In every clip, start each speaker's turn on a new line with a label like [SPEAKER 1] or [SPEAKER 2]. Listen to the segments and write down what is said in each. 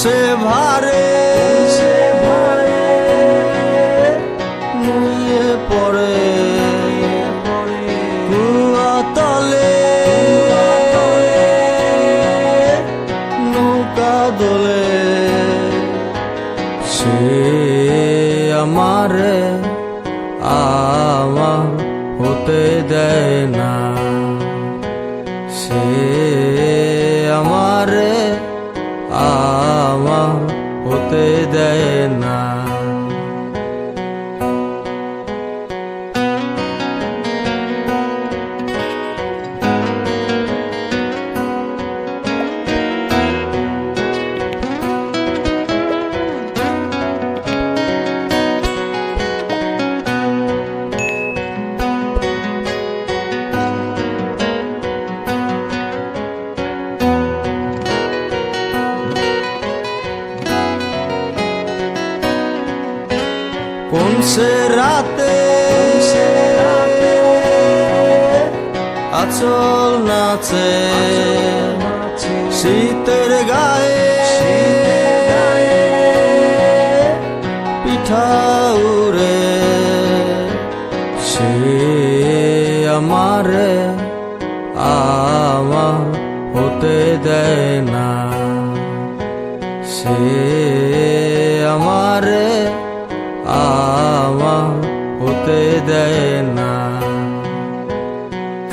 [SPEAKER 1] সে ভারে নুয়ে পড়ে কুয়া নৌকা দোলে। সে আমারে আমার হতে দেয় না। সে রাতে আচল নাচে শীতের গায়ে পিঠা উড়ে সে আমারে আমার হতে দেয় না সে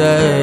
[SPEAKER 1] হতে